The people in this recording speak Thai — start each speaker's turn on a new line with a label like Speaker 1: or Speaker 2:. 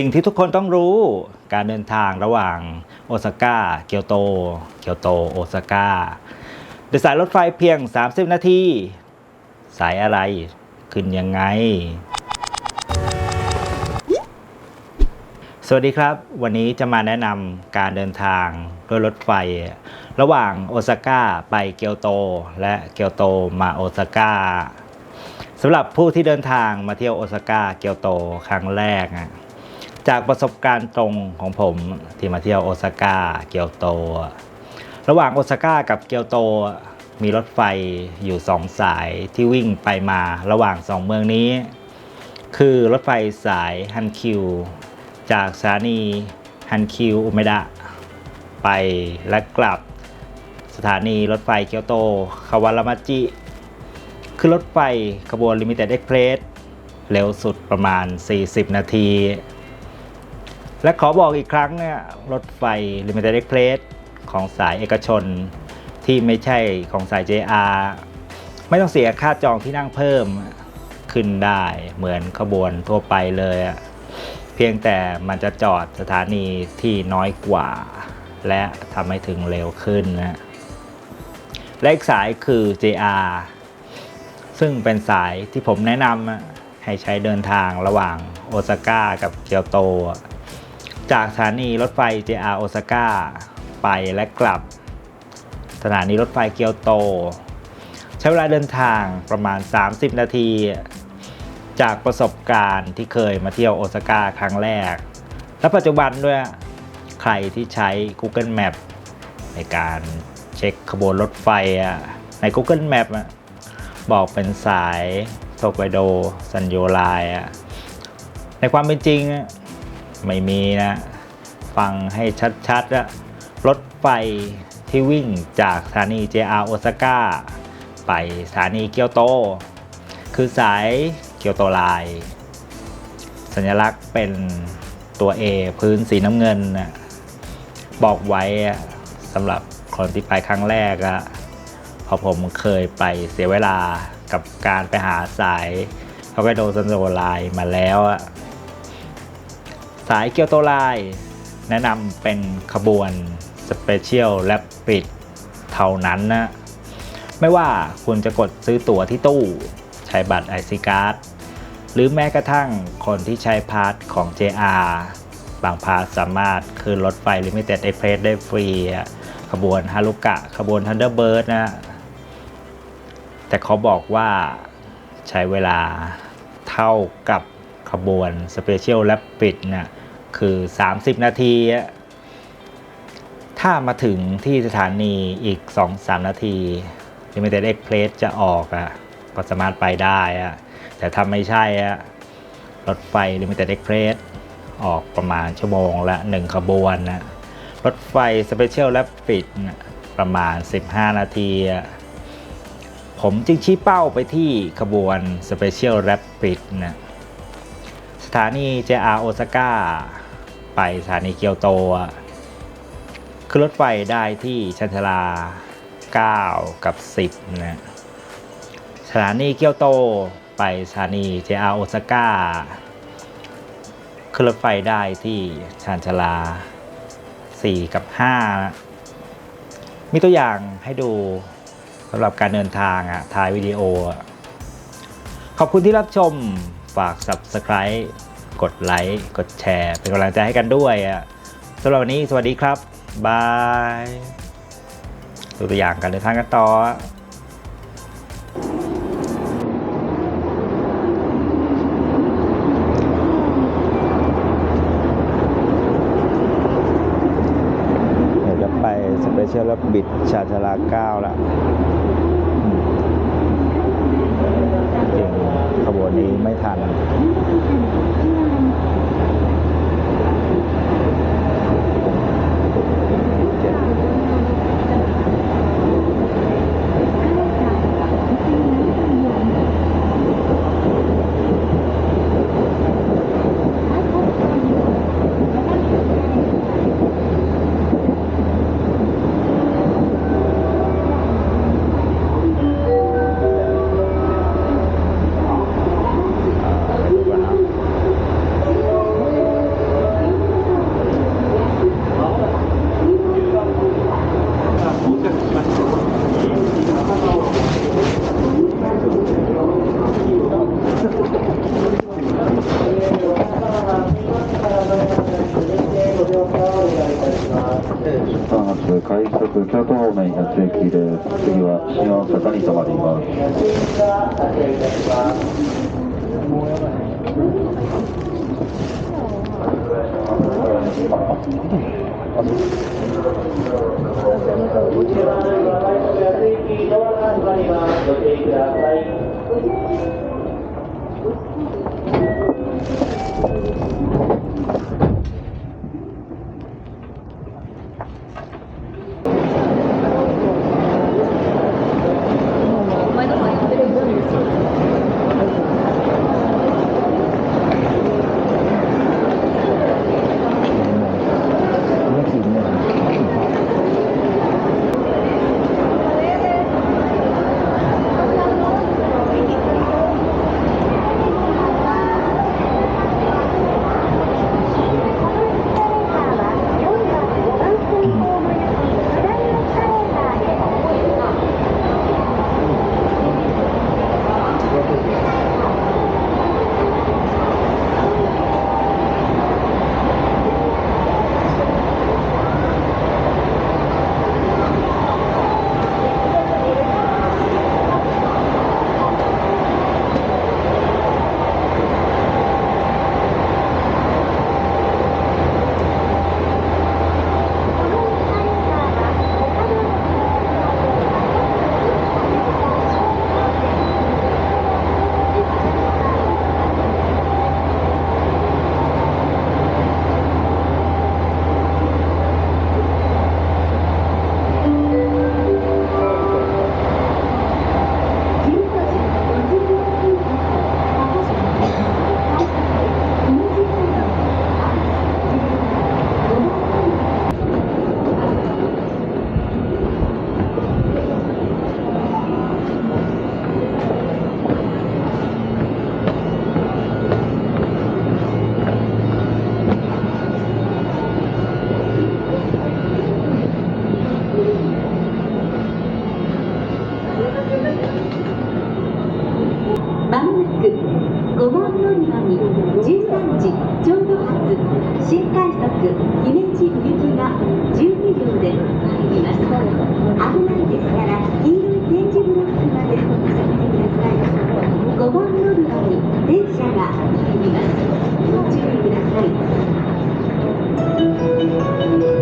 Speaker 1: สิ่งที่ทุกคนต้องรู้การเดินทางระหว่างโอซาก้า เกียวโต เกียวโต โอซาก้าโดยสายรถไฟเพียง 30 นาที สายอะไร ขึ้นยังไง สวัสดีครับ วันนี้จะมาแนะนำการเดินทางด้วยรถไฟ ระหว่างโอซาก้าไปเกียวโต และเกียวโตมาโอซาก้าสำหรับผู้ที่เดินทางมาเที่ยวโอซาก้าเกียวโตครั้งแรกอะ จากประสบการณ์ตรงของผมที่มาเที่ยวโอซาก้าเกียวโต ระหว่างโอซาก้ากับเกียวโตมีรถไฟอยู่สองสายที่วิ่งไปมาระหว่างสองเมืองนี้ คือรถไฟสายฮันคิว จากสถานีฮันคิวอุเมดะไปและกลับสถานีรถไฟเกียวโต คาวารามาจิ คือรถไฟขบวนลิมิเต็ดเอ็กเพรสเร็วสุดประมาณ 40 นาที และขอบอกอีกครั้งเนี่ยรถไฟลิมิเต็ดเอ็กเพรสของสายเอกชน ที่ไม่ใช่ของสาย JR ไม่ต้องเสียค่าจองที่นั่งเพิ่มขึ้นได้เหมือนขบวนทั่วไปเลยเพียงแต่มันจะจอดสถานีที่น้อยกว่า และทำให้ถึงเร็วขึ้นนะและอีกสายคือ JR ซึ่งเป็นสายที่ผมแนะนำให้ใช้เดินทางระหว่างโอซาก้ากับเกียวโต จากสถานีรถไฟ JR โอซาก้าไปและกลับ สถานีรถไฟเกียวโต ใช้เวลาเดินทางประมาณ 30 นาที จากประสบการณ์ที่เคยมาเที่ยวโอซาก้าครั้งแรก และปัจจุบันด้วยใครที่ใช้ Google Map ในการเช็คขบวนรถไฟอะใน Google Map บอกเป็นสายโตไกโดซันโยไลอะในความเป็นจริง ไม่มีนะ ฟังให้ชัดๆอะรถไฟที่วิ่งจากสถานี JR โอซาก้าไปสถานีเกียวโต คือสายเกียวโตไลน์สัญลักษณ์เป็นตัว A พื้นสีน้ำเงินนะบอกไว้สำหรับคนที่ไปครั้งแรกอะพราะผมเคยไปเสียเวลากับการไปหาสายฮอกไกโดซันโซไลน์มาแล้วอะ สายเกียวโตไลน์แนะนำเป็นขบวนสเปเชียลแลปปิดเท่านั้นนะ ไม่ว่าคุณจะกดซื้อตั๋วที่ตู้ ใช้บัตรไอซีการ์ดหรือแม้กระทั่งคนที่ใช้พาสของ JR บางพาสสามารถขึ้นรถไฟ Limited Express ได้ฟรี ขบวนฮารุกะ ขบวน Thunderbird นะ แต่เขาบอกว่าใช้เวลาเท่ากับ ขบวน Special Rapid นะคือ 30 นาที ถ้ามาถึงที่สถานีอีก 2-3 นาที Limited Express จะออกอะก็สามารถไปได้อะแต่ถ้าไม่ใช่อะรถไฟ Limited Express ออกประมาณชั่วโมงละ 1 ขบวนนะรถไฟ Special Rapid นะประมาณ 15 นาที ผมจึงชี้เป้าไปที่ขบวน Special Rapid นะ ถานี JR โอซาก้า ไปสถานีเกียวโตขึ้นรถไฟได้ที่ชันชาลา 9 กับ 10 นะ สถานีเกียวโตไปสถานี JR โอซาก้าขึ้นรถไฟได้ที่ชานชาลา 4 กับ 5 มีตัวอย่างให้ดูสำหรับการเดินทางอะท้ายวิดีโอ ขอบคุณที่รับชม ฝาก Subscribe กดไลค์กดแชร์ เป็นกำลังใจให้กันด้วยอะสำหรับวันนี้สวัสดีครับ บายดูตัวอย่างการเดินทางกันต่อเดี๋ยวจะไปสเปเชียลแล้วบิดชาชลาเก้าละจริงขบวนนี้ไม่ทัน
Speaker 2: 快速京都方面発駅です。次は新大阪に停まります。
Speaker 3: ま発姫路行きが12秒で参ります。危ないですから黄色い点字ブロックまでお下げてください5番乗り場に電車が入ります。ご注意ください。